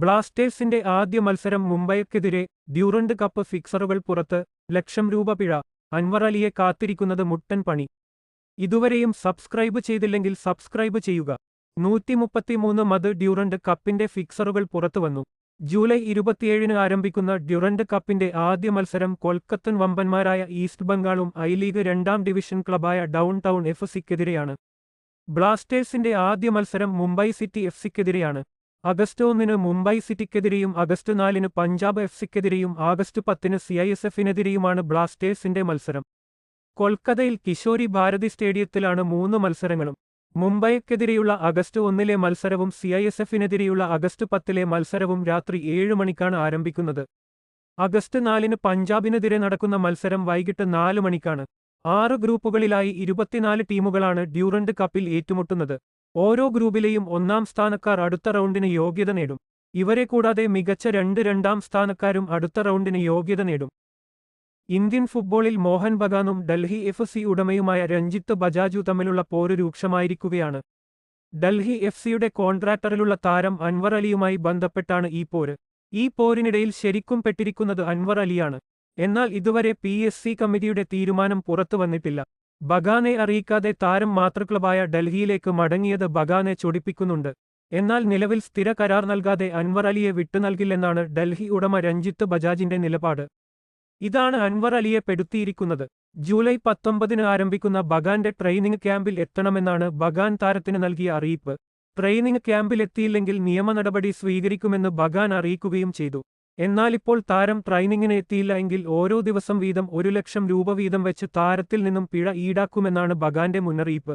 ബ്ലാസ്റ്റേഴ്സിന്റെ ആദ്യ മത്സരം മുംബൈക്കെതിരെ ഡ്യൂറന്റ് കപ്പ് ഫിക്സറുകൾ പുറത്ത് ലക്ഷം രൂപ പിഴ അൻവർ അലിയെ കാത്തിരിക്കുന്നത് മുട്ടൻ പണി. ഇതുവരെയും സബ്സ്ക്രൈബ് ചെയ്തില്ലെങ്കിൽ സബ്സ്ക്രൈബ് ചെയ്യുക. നൂറ്റിമുപ്പത്തിമൂന്ന് മത് ഡ്യൂറന്റ് കപ്പിന്റെ ഫിക്സറുകൾ പുറത്തുവന്നു ജൂലൈ ഇരുപത്തിയേഴിന് ആരംഭിക്കുന്ന ഡ്യൂറന്റ് കപ്പിന്റെ ആദ്യ മത്സരം കൊൽക്കത്തൻ വമ്പന്മാരായ ഈസ്റ്റ് ബംഗാളും ഐ ലീഗ് രണ്ടാം ഡിവിഷൻ ക്ലബായ ഡൗൺ ടൗൺ എഫ് സിക്കെതിരെയാണ്. ബ്ലാസ്റ്റേഴ്സിന്റെ ആദ്യ മത്സരം മുംബൈ സിറ്റി എഫ് സിക്കെതിരെയാണ്. അഗസ്റ്റ് ഒന്നിന് മുംബൈ സിറ്റിക്കെതിരെയും അഗസ്റ്റ് നാലിന് പഞ്ചാബ് എഫ് സിക്കെതിരെയും ആഗസ്റ്റ് പത്തിന് സി ഐ എസ് എഫിനെതിരെയുമാണ് ബ്ലാസ്റ്റേഴ്സിന്റെ മത്സരം. കൊൽക്കത്തയിൽ കിഷോരി ഭാരതി സ്റ്റേഡിയത്തിലാണ് മൂന്ന് മത്സരങ്ങളും. മുംബൈക്കെതിരെയുള്ള അഗസ്റ്റ് ഒന്നിലെ മത്സരവും സി ഐ എസ് എഫിനെതിരെയുള്ള അഗസ്റ്റ് പത്തിലെ മത്സരവും രാത്രി ഏഴ് മണിക്കാണ് ആരംഭിക്കുന്നത്. അഗസ്റ്റ് നാലിന് പഞ്ചാബിനെതിരെ നടക്കുന്ന മത്സരം വൈകിട്ട് നാല് മണിക്കാണ്. ആറ് ഗ്രൂപ്പുകളിലായി ഇരുപത്തിനാല് ടീമുകളാണ് ഡ്യൂറന്റ് കപ്പിൽ ഏറ്റുമുട്ടുന്നത്. ഓരോ ഗ്രൂപ്പിലെയും ഒന്നാം സ്ഥാനക്കാർ അടുത്ത റൗണ്ടിന് യോഗ്യത നേടും. ഇവരെ കൂടാതെ മികച്ച രണ്ട് രണ്ടാം സ്ഥാനക്കാരും അടുത്ത റൗണ്ടിന് യോഗ്യത നേടും. ഇന്ത്യൻ ഫുട്ബോളിൽ മോഹൻ ബഗാനും ഡൽഹി എഫ് സി ഉടമയുമായ രഞ്ജിത്ത് ബജാജു തമ്മിലുള്ള പോര് രൂക്ഷമായിരിക്കുകയാണ്. ഡൽഹി എഫ് സിയുടെ കോൺട്രാക്ടറിലുള്ള താരം അൻവർ അലിയുമായി ബന്ധപ്പെട്ടാണ് ഈ പോര്. ഈ പോരിനിടയിൽ ശരിക്കും പെട്ടിരിക്കുന്നത് അൻവർ അലിയാണ്. എന്നാൽ ഇതുവരെ പി കമ്മിറ്റിയുടെ തീരുമാനം പുറത്തുവന്നിട്ടില്ല. ബഗാനെ അറിയിക്കാതെ താരം മാതൃക്ലബായ ഡൽഹിയിലേക്ക് മടങ്ങിയത് ബഗാനെ ചൊടിപ്പിക്കുന്നുണ്ട്. എന്നാൽ നിലവിൽ സ്ഥിര കരാർ നൽകാതെ അൻവർ അലിയെ വിട്ടുനൽകില്ലെന്നാണ് ഡൽഹി ഉടമ രഞ്ജിത്ത് ബജാജിന്റെ നിലപാട്. ഇതാണ് അൻവർ അലിയെ പെടുത്തിയിരിക്കുന്നത്. ജൂലൈ പത്തൊമ്പതിന് ആരംഭിക്കുന്ന ബഗാന്റെ ട്രെയിനിംഗ് ക്യാമ്പിൽ എത്തണമെന്നാണ് ബഗാൻ താരത്തിന് നൽകിയ അറിയിപ്പ്. ട്രെയിനിംഗ് ക്യാമ്പിലെത്തിയില്ലെങ്കിൽ നിയമ നടപടി സ്വീകരിക്കുമെന്ന് ബഗാൻ അറിയിക്കുകയും ചെയ്തു. എന്നാലിപ്പോൾ താരം ട്രെയിനിങ്ങിന് എത്തിയില്ല എങ്കിൽ ഓരോ ദിവസം വീതം ഒരു ലക്ഷം രൂപ വീതം വെച്ച് താരത്തിൽ നിന്നും പിഴ ഈടാക്കുമെന്നാണ് ബഗാന്റെ മുന്നറിയിപ്പ്.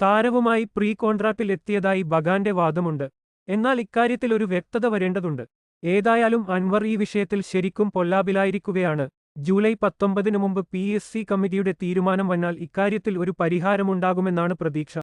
താരവുമായി പ്രീ കോൺട്രാക്റ്റിൽ എത്തിയതായി ബഗാന്റെ വാദമുണ്ട്. എന്നാൽ ഇക്കാര്യത്തിൽ ഒരു വ്യക്തത വരേണ്ടതുണ്ട്. ഏതായാലും അൻവർ ഈ വിഷയത്തിൽ ശരിക്കും പൊല്ലാബിലായിരിക്കുകയാണ് ജൂലൈ പത്തൊമ്പതിനു മുമ്പ് പി കമ്മിറ്റിയുടെ തീരുമാനം വന്നാൽ ഇക്കാര്യത്തിൽ ഒരു പരിഹാരമുണ്ടാകുമെന്നാണ് പ്രതീക്ഷ.